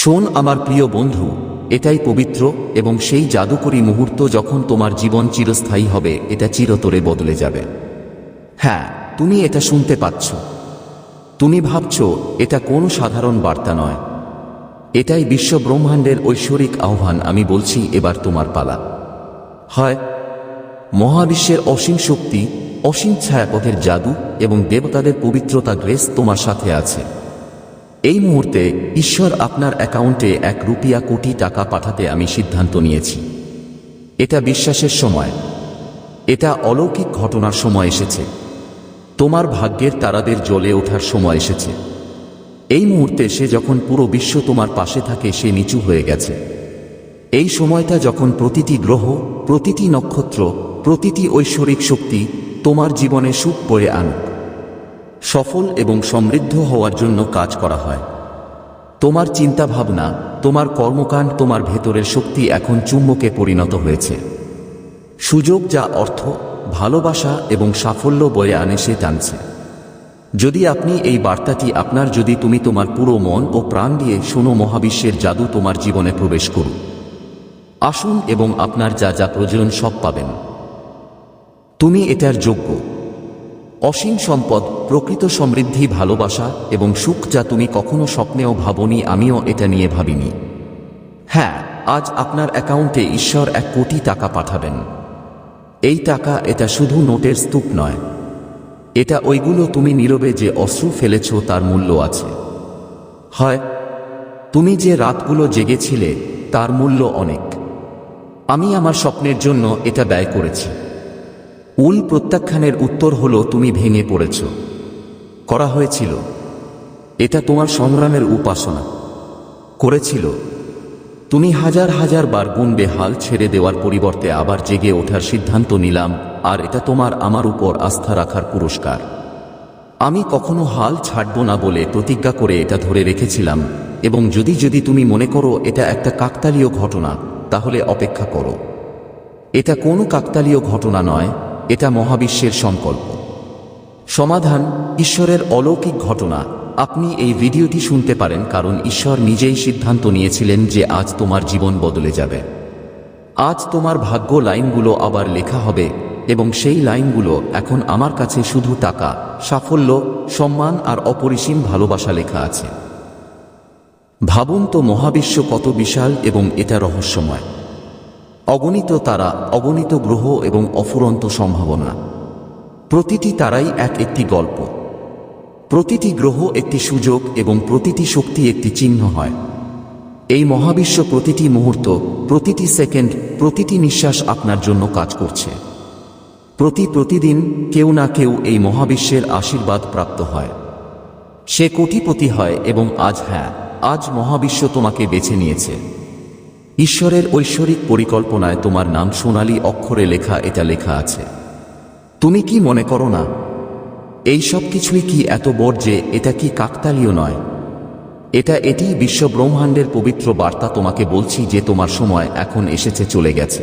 শোন আমার প্রিয় বন্ধু, এটাই পবিত্র এবং সেই জাদুকরী মুহূর্ত যখন তোমার জীবন চিরস্থায়ী হবে, এটা চিরতরে বদলে যাবে। হ্যাঁ তুমি এটা শুনতে পাচ্ছ। তুমি ভাবছ, এটা কোনো সাধারণ বার্তা নয়। এটাই বিশ্ব ব্রহ্মাণ্ডের ঐশ্বরিক আহ্বান, আমি বলছি এবার তোমার পালা। হয়, মহাবিশ্বের অসীম শক্তি, অসীম ছায়াপথের জাদু এবং দেবতাদের পবিত্রতা গ্রেস তোমার সাথে আছে। এই মুহূর্তে ঈশ্বর আপনার অ্যাকাউন্টে এক রুপিয়া কোটি টাকা পাঠাতে আমি সিদ্ধান্ত নিয়েছি। এটা বিশ্বাসের সময়। এটা অলৌকিক ঘটনার সময় এসেছে। তোমার ভাগ্যের তারাদের জ্বলে ওঠার সময় এসেছে। এই মুহূর্তে সে যখন পুরো বিশ্ব তোমার পাশে থাকে, সে নিচু হয়ে গেছে। এই সময়টা যখন প্রতিটি গ্রহ, প্রতিটি নক্ষত্র, প্রতিটি ঐশ্বরিক শক্তি তোমার জীবনে সুখ বয়ে আনুক। সফল এবং সমৃদ্ধ হওয়ার জন্য কাজ করা হয়। তোমার চিন্তা ভাবনা তোমার কর্মকাণ্ড, তোমার ভেতরের শক্তি এখন চুম্বকে পরিণত হয়েছে। সুযোগ যা অর্থ, ভালোবাসা এবং সাফল্য বয়ে আনে সে টানছে। যদি আপনি এই বার্তাটি আপনার, যদি তুমি তোমার পুরো মন ও প্রাণ দিয়ে শোনো মহাবিশ্বের জাদু তোমার জীবনে প্রবেশ করুন আসুন এবং আপনার যা যা প্রয়োজন সব পাবেন। তুমি এটার যোগ্য। অসীম সম্পদ, প্রকৃত সমৃদ্ধি, ভালোবাসা এবং সুখ যা তুমি কখনো স্বপ্নেও ভাবনি, আমিও এটা নিয়ে ভাবিনি। হ্যাঁ আজ আপনার অ্যাকাউন্টে ঈশ্বর এক কোটি টাকা পাঠাবেন। এই টাকা এটা শুধু নোটের স্তূপ নয়। এটা ওইগুলো তুমি নীরবে যে অশ্রু ফেলেছ, তার মূল্য আছে। হয়, তুমি যে রাতগুলো জেগেছিলে, তার মূল্য অনেক। আমি আমার স্বপ্নের জন্য এটা ব্যয় করেছি। উল প্রত্যাখ্যানের উত্তর হল তুমি ভেঙে পড়েছ? করা হয়েছিল। এটা তোমার সংগ্রামের উপাসনা। করেছিল। তুমি হাজার হাজার বার গুনবে হাল ছেড়ে দেওয়ার পরিবর্তে আবার জেগে ওঠার সিদ্ধান্ত নিলাম, আর এটা তোমার আমার উপর আস্থা রাখার পুরস্কার। আমি কখনো হাল ছাড়ব না বলে প্রতিজ্ঞা করে এটা ধরে রেখেছিলাম, এবং যদি যদি তুমি মনে করো এটা একটা কাকতালীয় ঘটনা, তাহলে অপেক্ষা করো। এটা কোনো কাকতালীয় ঘটনা নয় এটা মহাবিশ্বের সংকল্প। সমাধান ঈশ্বরের অলৌকিক ঘটনা। আপনি এই ভিডিওটি শুনতে পারেন কারণ ঈশ্বর নিজেই সিদ্ধান্ত নিয়েছিলেন যে আজ তোমার জীবন বদলে যাবে। আজ তোমার ভাগ্য লাইনগুলো আবার লেখা হবে এবং সেই লাইনগুলো এখন আমার কাছে শুধু টাকা, সাফল্য, সম্মান আর অপরিসীম ভালোবাসা লেখা আছে। ভাবুন তো মহাবিশ্ব কত বিশাল এবং এটা রহস্যময়। অগণিত তারা, অগণিত গ্রহ এবং অফুরন্ত সম্ভাবনা। প্রতিটি তারাই এক একটি গল্প। প্রতিটি গ্রহ একটি সুযোগ এবং প্রতিটি শক্তি একটি চিহ্ন হয়। এই মহাবিশ্ব প্রতিটি মুহূর্ত, প্রতিটি সেকেন্ড, প্রতিটি নিঃশ্বাস আপনার জন্য কাজ করছে। প্রতি প্রতিদিন কেউ না কেউ এই মহাবিশ্বের আশীর্বাদ প্রাপ্ত হয়। সে কোটিপতি হয় এবং আজ হ্যাঁ আজ মহাবিশ্ব তোমাকে বেছে নিয়েছে। ঈশ্বরের ঐশ্বরিক পরিকল্পনায় তোমার নাম সোনালী অক্ষরে লেখা এটা লেখা আছে। তুমি কি মনে করো না, এই সব কিছুই কি এত বড় যে এটা কি কাকতালীয় নয়? এটা এটি বিশ্ব ব্রহ্মাণ্ডের পবিত্র বার্তা তোমাকে বলছি যে তোমার সময় এখন এসেছে, চলে গেছে।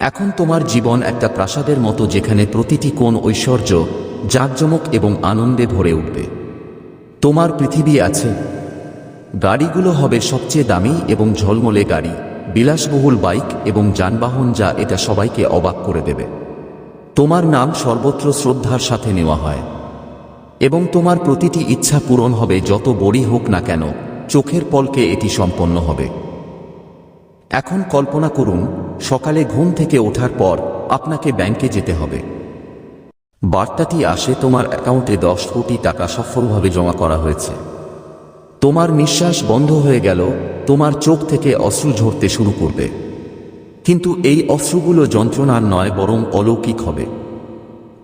এখন তোমার জীবন একটা প্রাসাদের মতো যেখানে প্রতিটি কোণ ঐশ্বর্য, জাঁকজমক এবং আনন্দে ভরে উঠবে। তোমার পৃথিবী আছে গাড়িগুলো হবে সবচেয়ে দামি এবং ঝলমলে গাড়ি, বিলাসবহুল বাইক এবং যানবাহন যা এটা সবাইকে অবাক করে দেবে। তোমার নাম সর্বত্র শ্রদ্ধার সাথে নেওয়া হয়। এবং তোমার প্রতিটি ইচ্ছা পূরণ হবে যত বড়ি হোক না কেন, চোখের পলকে এটি সম্পন্ন হবে। এখন কল্পনা করুন, সকালে ঘুম থেকে ওঠার পর আপনাকে ব্যাংকে যেতে হবে। বার্তাটি আসে তোমার অ্যাকাউন্টে দশ কোটি টাকা সফলভাবে জমা করা হয়েছে। তোমার নিঃশ্বাস বন্ধ হয়ে গেল, তোমার চোখ থেকে অশ্রু ঝরতে শুরু করবে। কিন্তু এই অশ্রুগুলো যন্ত্রণার নয়, বরং অলৌকিক হবে।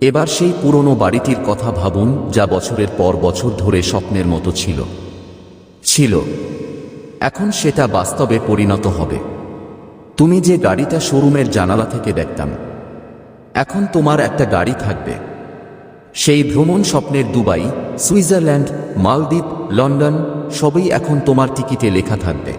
এবার সেই পুরনো বাড়িটির কথা ভাবুন, যা বছরের পর বছর ধরে স্বপ্নের মতো ছিল। ছিল। এখন সেটা বাস্তবে পরিণত হবে। তুমি যে গাড়িটা শোরুমের জানালা থেকে দেখতাম, এখন তোমার একটা গাড়ি থাকবে। সেই ভ্রমণ স্বপ্নের দুবাই, সুইজারল্যান্ড, মালদ্বীপ, লন্ডন, সবই এখন তোমার টিকিটে লেখা থাকবে।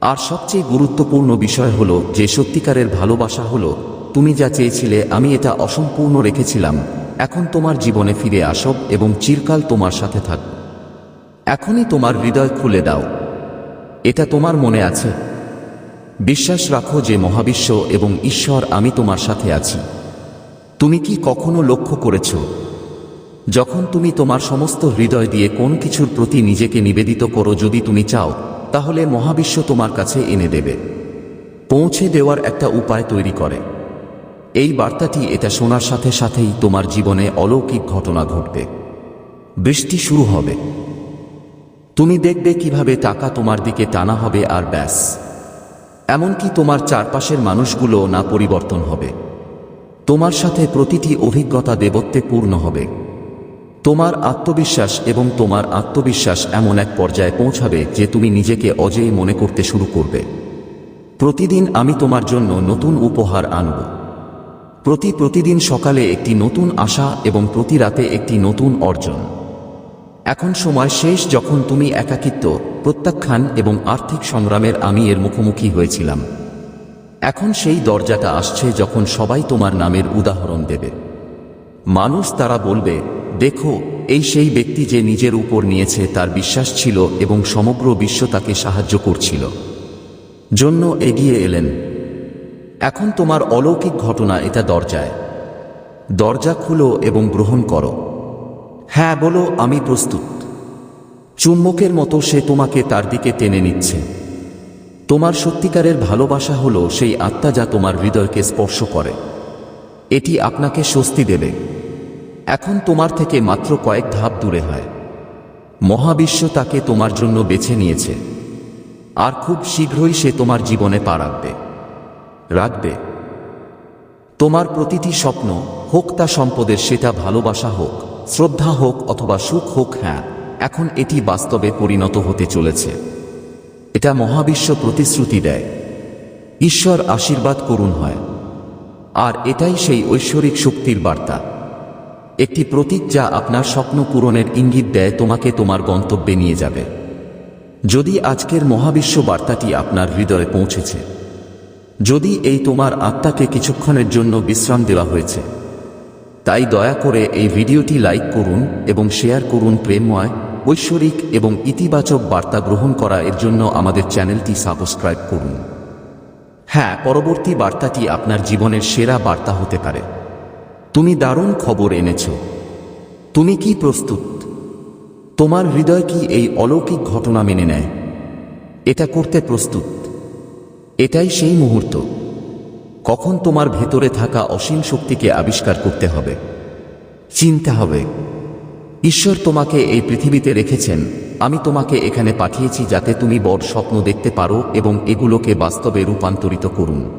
আর সবচেয়ে গুরুত্বপূর্ণ বিষয় হলো যে সত্যিকারের ভালোবাসা হলো, তুমি যা চেয়েছিলে আমি এটা অসম্পূর্ণ রেখেছিলাম, এখন তোমার জীবনে ফিরে আসব এবং চিরকাল তোমার সাথে থাকব এখনই তোমার হৃদয় খুলে দাও। এটা তোমার মনে আছে? বিশ্বাস রাখো যে মহাবিশ্ব এবং ঈশ্বর আমি তোমার সাথে আছি। তুমি কি কখনো লক্ষ্য করেছ? যখন তুমি তোমার সমস্ত হৃদয় দিয়ে কোন কিছুর প্রতি নিজেকে নিবেদিত করো যদি তুমি চাও, তাহলে মহাবিশ্ব তোমার কাছে এনে দেবে। পৌঁছে দেওয়ার একটা উপায় তৈরি করে। এই বার্তাটি এটা শোনার সাথে সাথেই তোমার জীবনে অলৌকিক ঘটনা ঘটবে। বৃষ্টি শুরু হবে। তুমি দেখবে কীভাবে টাকা তোমার দিকে টানা হবে আর ব্যাস। এমনকি তোমার চারপাশের মানুষগুলো না পরিবর্তন হবে। তোমার সাথে প্রতিটি অভিজ্ঞতা দেবত্বে পূর্ণ হবে। তোমার আত্মবিশ্বাস এবং তোমার আত্মবিশ্বাস এমন এক পর্যায়ে পৌঁছাবে যে তুমি নিজেকে অজেয় মনে করতে শুরু করবে। প্রতিদিন আমি তোমার জন্য নতুন উপহার আনব। প্রতি প্রতিদিন সকালে একটি নতুন আশা এবং প্রতি রাতে একটি নতুন অর্জন। এখন সময় শেষ যখন তুমি একাকিত্ব, প্রত্যাখ্যান এবং আর্থিক সংগ্রামের আমি এর মুখোমুখি হয়েছিলাম। এখন সেই দরজাটা আসছে যখন সবাই তোমার নামের উদাহরণ দেবে। মানুষ তারা বলবে, দেখো, এই সেই ব্যক্তি যে নিজের উপর নিয়েছে তার বিশ্বাস ছিল এবং সমগ্র বিশ্ব তাকে সাহায্য করছিল। জন্য এগিয়ে এলেন। এখন তোমার অলৌকিক ঘটনা এটা দরজায়। দরজা খুলো এবং গ্রহণ করো। হ্যাঁ বলো, আমি প্রস্তুত। চুম্বকের মতো সে তোমাকে তার দিকে টেনে নিচ্ছে। তোমার সত্যিকারের ভালোবাসা হলো সেই আত্মা যা তোমার হৃদয়কে স্পর্শ করে। এটি আপনাকে স্বস্তি দেবে। এখন তোমার থেকে মাত্র কয়েক ধাপ দূরে হয়। মহাবিশ্ব তাকে তোমার জন্য বেছে নিয়েছে। আর খুব শীঘ্রই সে তোমার জীবনে পা রাখবে। রাখবে। তোমার প্রতিটি স্বপ্ন, হোক তা সম্পদের সেটা ভালোবাসা হোক, শ্রদ্ধা হোক অথবা সুখ হোক হ্যাঁ এখন এটি বাস্তবে পরিণত হতে চলেছে। এটা মহাবিশ্ব প্রতিশ্রুতি দেয়। ঈশ্বর আশীর্বাদ করুন হয়। আর এটাই সেই ঐশ্বরিক শক্তির বার্তা। একটি প্রতীক যা আপনার স্বপ্ন পূরণের ইঙ্গিত দেয় তোমাকে তোমার গন্তব্যে নিয়ে যাবে। যদি আজকের মহাবিশ্ব বার্তাটি আপনার হৃদয়ে পৌঁছেছে, যদি এই তোমার আত্মাকে কিছুক্ষণের জন্য বিশ্রাম দেওয়া হয়েছে, তাই দয়া করে এই ভিডিওটি লাইক করুন এবং শেয়ার করুন প্রেমময় ঐশ্বরিক এবং ইতিবাচক বার্তা গ্রহণ করা এর জন্য আমাদের চ্যানেলটি সাবস্ক্রাইব করুন। হ্যাঁ পরবর্তী বার্তাটি আপনার জীবনের সেরা বার্তা হতে পারে। তুমি দারুণ খবর এনেছ। তুমি কি প্রস্তুত? তোমার হৃদয় কি এই অলৌকিক ঘটনা মেনে নেয়? এটা করতে প্রস্তুত। এটাই সেই মুহূর্ত। কখন তোমার ভেতরে থাকা অসীম শক্তিকে আবিষ্কার করতে হবে? চিন্তা হবে। ঈশ্বর তোমাকে এই পৃথিবীতে রেখেছেন। আমি তোমাকে এখানে পাঠিয়েছি যাতে তুমি বড় স্বপ্ন দেখতে পারো এবং এগুলোকে বাস্তবে রূপান্তরিত করুন।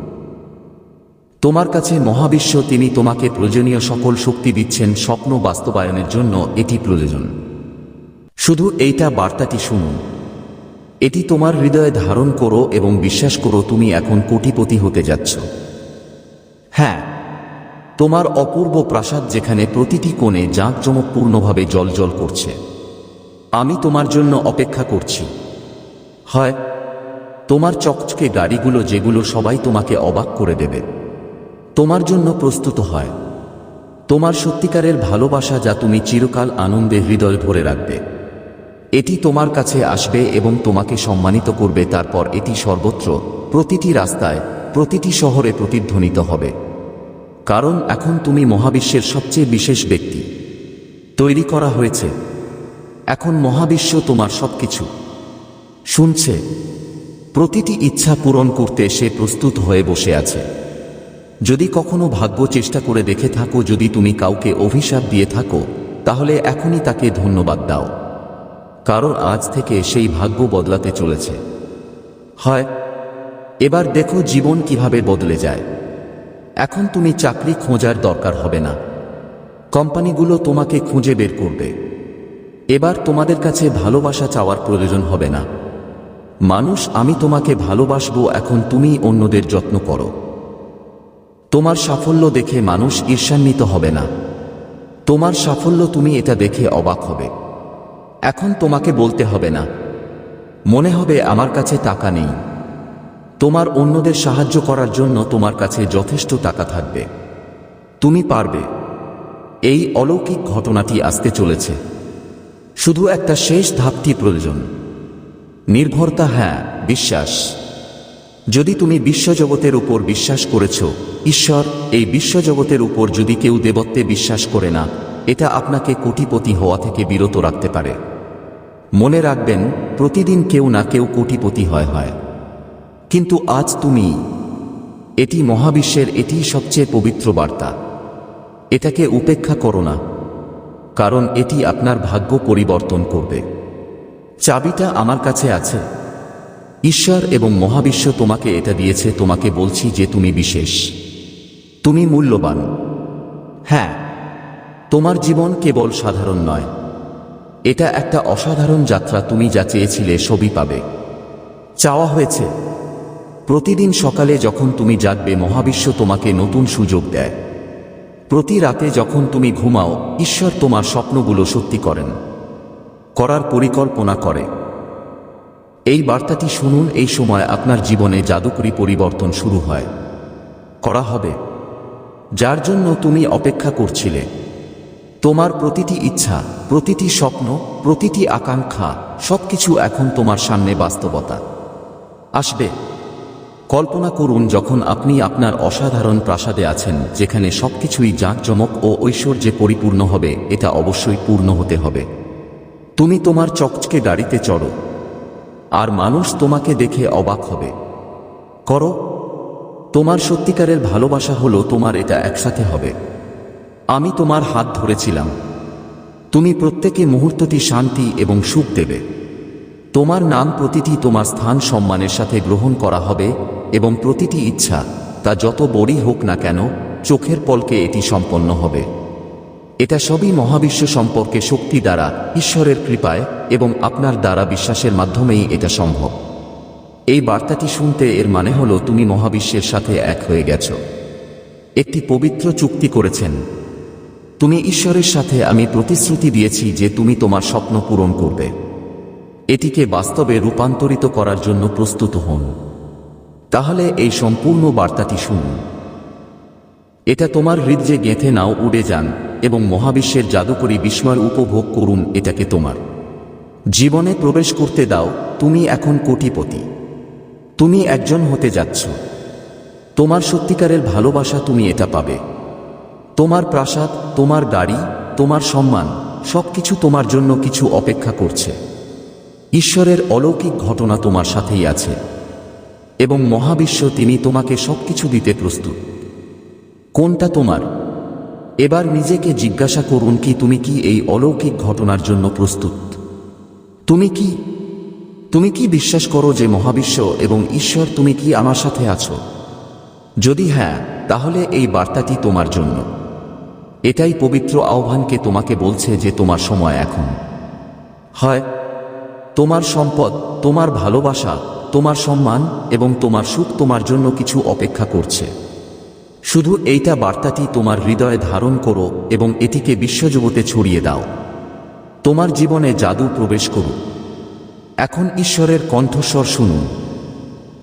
তোমার কাছে মহাবিশ্ব, তিনি তোমাকে প্রয়োজনীয় সকল শক্তি দিচ্ছেন স্বপ্ন বাস্তবায়নের জন্য এটি প্রয়োজন। শুধু এইটা বার্তাটি শুনুন। এটি তোমার হৃদয়ে ধারণ করো এবং বিশ্বাস করো তুমি এখন কোটিপতি হতে যাচ্ছ। হ্যাঁ তোমার অপূর্ব প্রাসাদ যেখানে প্রতিটি কোণে জাঁকজমকপূর্ণভাবে জলজল করছে। আমি তোমার জন্য অপেক্ষা করছি। হয়, তোমার চকচকে গাড়িগুলো যেগুলো সবাই তোমাকে অবাক করে দেবে। তোমার জন্য প্রস্তুত হয়। তোমার সত্যিকারের ভালোবাসা যা তুমি চিরকাল আনন্দে হৃদয় ভরে রাখবে। এটি তোমার কাছে আসবে এবং তোমাকে সম্মানিত করবে। তারপর এটি সর্বত্র, প্রতিটি রাস্তায়, প্রতিটি শহরে প্রতিধ্বনিত হবে। কারণ এখন তুমি মহাবিশ্বের সবচেয়ে বিশেষ ব্যক্তি। তৈরি করা হয়েছে। এখন মহাবিশ্ব তোমার সবকিছু। শুনছে, প্রতিটি ইচ্ছা পূরণ করতে সে প্রস্তুত হয়ে বসে আছে। যদি কখনো ভাগ্য চেষ্টা করে দেখে থাকো, যদি তুমি কাউকে অভিশাপ দিয়ে থাকো, তাহলে এখনই তাকে ধন্যবাদ দাও। কারণ আজ থেকে সেই ভাগ্য বদলাতে চলেছে। হয়, এবার দেখো জীবন কীভাবে বদলে যায়। এখন তুমি চাকরি খোঁজার দরকার হবে না। কোম্পানিগুলো তোমাকে খুঁজে বের করবে। এবার তোমাদের কাছে ভালোবাসা চাওয়ার প্রয়োজন হবে না। মানুষ, আমি তোমাকে ভালোবাসবো, এখন তুমি অন্যদের যত্ন করো। তোমার সাফল্য দেখে মানুষ ঈর্ষান্বিত হবে না। তোমার সাফল্য তুমি এটা দেখে অবাক হবে। এখন তোমাকে বলতে হবে না। মনে হবে আমার কাছে টাকা নেই। তোমার অন্যদের সাহায্য করার জন্য তোমার কাছে যথেষ্ট টাকা থাকবে। তুমি পারবে। এই অলৌকিক ঘটনাটি আসতে চলেছে। শুধু একটা শেষ ধাপটি প্রয়োজন। নির্ভরতা হ্যাঁ বিশ্বাস। যদি তুমি বিশ্বজগতের উপর বিশ্বাস করেছ, ঈশ্বর, এই বিশ্বজগতের উপর যদি কেউ দেবত্বে বিশ্বাস করে না, এটা আপনাকে কোটিপতি হওয়া থেকে বিরত রাখতে পারে। মনে রাখবেন, প্রতিদিন কেউ না কেউ কোটিপতি হয় হয়। কিন্তু আজ তুমি, এটি মহাবিশ্বের এটি সবচেয়ে পবিত্র বার্তা। এটাকে উপেক্ষা করো না, কারণ এটি আপনার ভাগ্য পরিবর্তন করবে। চাবিটা আমার কাছে আছে। ঈশ্বর এবং মহাবিশ্ব তোমাকে এটা দিয়েছে, তোমাকে বলছি যে তুমি বিশেষ। তুমি মূল্যবান। হ্যাঁ তোমার জীবন কেবল সাধারণ নয়। এটা একটা অসাধারণ যাত্রা তুমি যা চেয়েছিলে সবই পাবে। চাওয়া হয়েছে। প্রতিদিন সকালে যখন তুমি জাগবে, মহাবিশ্ব তোমাকে নতুন সুযোগ দেয়। প্রতি রাতে যখন তুমি ঘুমাও, ঈশ্বর তোমার স্বপ্নগুলো সত্যি করেন, করার পরিকল্পনা করে। এই বার্তাটি শুনুন, এই সময় আপনার জীবনে জাদুকরী পরিবর্তন শুরু হয়। করা হবে। যার জন্য তুমি অপেক্ষা করছিলে। তোমার প্রতিটি ইচ্ছা, প্রতিটি স্বপ্ন, প্রতিটি আকাঙ্ক্ষা, সবকিছু এখন তোমার সামনে বাস্তবতা। আসবে। কল্পনা করুন যখন আপনি আপনার অসাধারণ প্রাসাদে আছেন, যেখানে সবকিছুই জাঁকজমক ও ঐশ্বর্যে পরিপূর্ণ হবে, এটা অবশ্যই পূর্ণ হতে হবে। তুমি তোমার চকচকে গাড়িতে চড়ো। আর মানুষ তোমাকে দেখে অবাক হবে। করো। তোমার সত্যিকারের ভালোবাসা হলো তোমার এটা একসাথে হবে। আমি তোমার হাত ধরেছিলাম। তুমি প্রত্যেকে মুহূর্তটি শান্তি এবং সুখ দেবে। তোমার নাম প্রতিটি তোমার স্থান সম্মানের সাথে গ্রহণ করা হবে এবং প্রতিটি ইচ্ছা, তা যত বড়ই হোক না কেন, চোখের পলকে এটি সম্পন্ন হবে। এটা সবই মহাবিশ্ব সম্পর্কে শক্তি দ্বারা, ঈশ্বরের কৃপায় এবং আপনার দ্বারা বিশ্বাসের মাধ্যমেই এটা সম্ভব। এই বার্তাটি শুনতে এর মানে হলো তুমি মহাবিশ্বের সাথে এক হয়ে গেছ। একটি পবিত্র চুক্তি করেছেন। তুমি ঈশ্বরের সাথে আমি প্রতিশ্রুতি দিয়েছি যে তুমি তোমার স্বপ্ন পূরণ করবে। এটিকে বাস্তবে রূপান্তরিত করার জন্য প্রস্তুত হন। তাহলে এই সম্পূর্ণ বার্তাটি শুনুন। এটা তোমার হৃদয়ে গেঁথে নাও, উড়ে যান, এবং মহাবিশ্বের জাদুকরী বিস্ময় উপভোগ করুন, এটাকে তোমার। জীবনে প্রবেশ করতে দাও, তুমি এখন কোটিপতি। তুমি একজন হতে যাচ্ছ। তোমার সত্যিকারের ভালোবাসা তুমি এটা পাবে। তোমার প্রাসাদ, তোমার গাড়ি তোমার সম্মান, সবকিছু তোমার জন্য কিছু অপেক্ষা করছে। ঈশ্বরের অলৌকিক ঘটনা তোমার সাথেই আছে। এবং মহাবিশ্ব তিনি তোমাকে সবকিছু দিতে প্রস্তুত। কোনটা তোমার? এবার নিজেকে জিজ্ঞাসা করুন কি তুমি কি এই অলৌকিক ঘটনার জন্য প্রস্তুত। তুমি কি? তুমি কি বিশ্বাস করো যে মহাবিশ্ব এবং ঈশ্বর তুমি কি আমার সাথে আছো? যদি হ্যাঁ তাহলে এই বার্তাটি তোমার জন্য। এটাই পবিত্র আহ্বানকে তোমাকে বলছে যে তোমার সময় এখন। হয়, তোমার সম্পদ, তোমার ভালোবাসা তোমার সম্মান এবং তোমার সুখ তোমার জন্য কিছু অপেক্ষা করছে। শুধু এইটা বার্তাটি তোমার হৃদয়ে ধারণ করো এবং এটিকে বিশ্বজগতে ছড়িয়ে দাও। তোমার জীবনে জাদু প্রবেশ করুক। এখন ঈশ্বরের কণ্ঠস্বর শুনুন।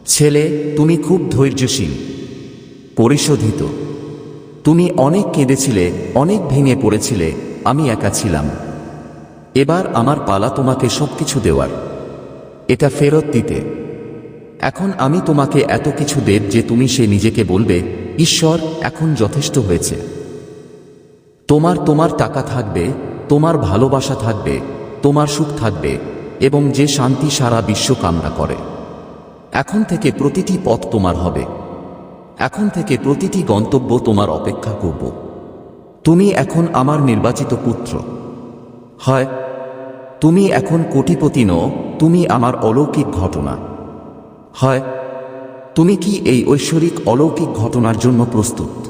ছেলে, তুমি খুব ধৈর্যশীল। পরিশোধিত। তুমি অনেক কেঁদেছিলে, অনেক ভেঙে পড়েছিলে, আমি একা ছিলাম। এবার আমার পালা তোমাকে সব কিছু দেওয়ার। এটা ফেরত দিতে। এখন আমি তোমাকে এত কিছু দেব যে তুমি সে নিজেকে বলবে, ঈশ্বর, এখন যথেষ্ট হয়েছে। তোমার তোমার টাকা থাকবে, তোমার ভালোবাসা থাকবে, তোমার সুখ থাকবে, এবং যে শান্তি সারা বিশ্ব কামনা করে। এখন থেকে প্রতিটি পথ তোমার হবে। এখন থেকে প্রতিটি গন্তব্য তোমার অপেক্ষা করব। তুমি এখন আমার নির্বাচিত পুত্র। হয়, তুমি এখন কোটিপতি নও, তুমি আমার অলৌকিক ঘটনা। হয়, তুমি কি এই ঐশ্বরিক অলৌকিক ঘটনার জন্য প্রস্তুত?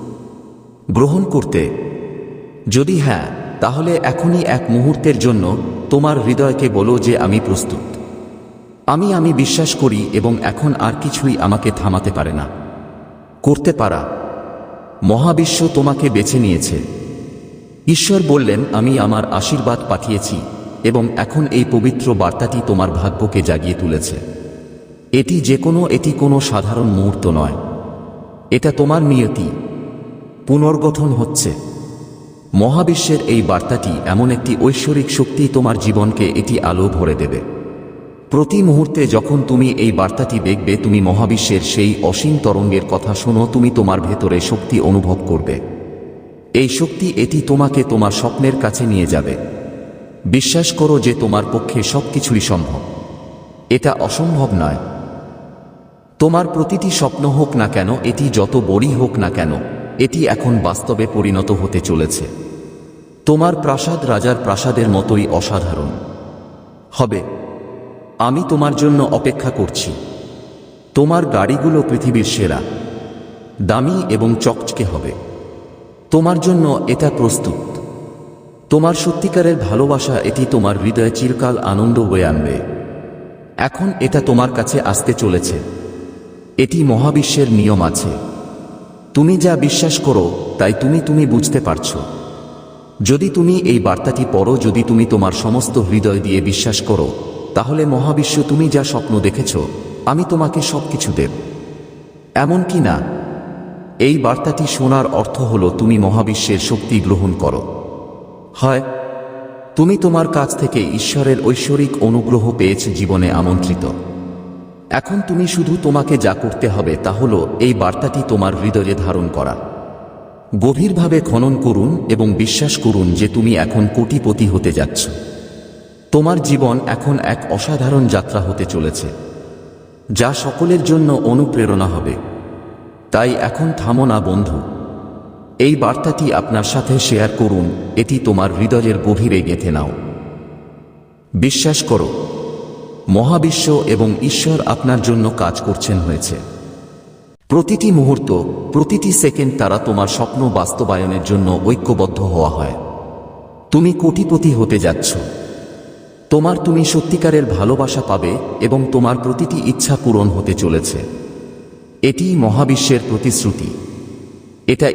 গ্রহণ করতে। যদি হ্যাঁ তাহলে এখনই এক মুহূর্তের জন্য তোমার হৃদয়কে বলো যে আমি প্রস্তুত। আমি আমি বিশ্বাস করি এবং এখন আর কিছুই আমাকে থামাতে পারে না। করতে পারা। মহাবিশ্ব তোমাকে বেছে নিয়েছে। ঈশ্বর বললেন, আমি আমার আশীর্বাদ পাঠিয়েছি এবং এখন এই পবিত্র বার্তাটি তোমার ভাগ্যকে জাগিয়ে তুলেছে। এটি যে কোনো, এটি কোনো সাধারণ মুহূর্ত নয়। এটা তোমার নিয়তি। পুনর্গঠন হচ্ছে। মহাবিশ্বের এই বার্তাটি এমন একটি ঐশ্বরিক শক্তি তোমার জীবনকে এটি আলো ভরে দেবে। প্রতি মুহূর্তে যখন তুমি এই বার্তাটি দেখবে, তুমি মহাবিশ্বের সেই অসীম তরঙ্গের কথা শোনো, তুমি তোমার ভেতরে শক্তি অনুভব করবে। এই শক্তি এটি তোমাকে তোমার স্বপ্নের কাছে নিয়ে যাবে। বিশ্বাস করো যে তোমার পক্ষে সবকিছুই সম্ভব। এটা অসম্ভব নয়। তোমার প্রতিটি স্বপ্ন হোক না কেন, এটি যত বড়ই হোক না কেন, এটি এখন বাস্তবে পরিণত হতে চলেছে। তোমার প্রাসাদ রাজার প্রাসাদের মতোই অসাধারণ। হবে। আমি তোমার জন্য অপেক্ষা করছি। তোমার গাড়িগুলো পৃথিবীর সেরা। দামি এবং চকচকে হবে। তোমার জন্য এটা প্রস্তুত। তোমার সত্যিকারের ভালোবাসা, এটি তোমার হৃদয়ে চিরকাল আনন্দ হয়ে আনবে। এখন এটা তোমার কাছে আসতে চলেছে। এটি মহাবিশ্বের নিয়ম আছে। তুমি যা বিশ্বাস করো, তাই তুমি তুমি বুঝতে পারছ। যদি তুমি এই বার্তাটি পড়ো, যদি তুমি তোমার সমস্ত হৃদয় দিয়ে বিশ্বাস করো, তাহলে মহাবিশ্ব তুমি যা স্বপ্ন দেখেছ, আমি তোমাকে সবকিছু দেব। এমন কি না? এই বার্তাটি শোনার অর্থ হলো তুমি মহাবিশ্বের শক্তি গ্রহণ করো। হয়, তুমি তোমার কাছ থেকে ঈশ্বরের ঐশ্বরিক অনুগ্রহ পেয়েছ জীবনে আমন্ত্রিত। এখন তুমি শুধু তোমাকে যা করতে হবে তা হলো এই বার্তাটি তোমার হৃদয়ে ধারণ করা। গভীরভাবে খনন করুন এবং বিশ্বাস করুন যে তুমি এখন কোটিপতি হতে যাচ্ছ। তোমার জীবন এখন এক অসাধারণ যাত্রা হতে চলেছে, যা সকলের জন্য অনুপ্রেরণা হবে। তাই এখন থামো না, বন্ধু। এই বার্তাটি আপনার সাথে শেয়ার করুন, এটি তোমার হৃদয়ের গভীরে গেঁথে নাও। বিশ্বাস করো মহাবিশ্ব এবং ঈশ্বর আপনার জন্য কাজ করছেন হয়েছে। প্রতিটি মুহূর্ত, প্রতিটি সেকেন্ড তারা তোমার স্বপ্ন বাস্তবায়নের জন্য ঐক্যবদ্ধ হওয়া হয়। তুমি কোটিপতি হতে যাচ্ছ। তোমার তুমি সত্যিকারের ভালোবাসা পাবে এবং তোমার প্রতিটি ইচ্ছা পূরণ হতে চলেছে। এটি মহাবিশ্বের প্রতিশ্রুতি। এটা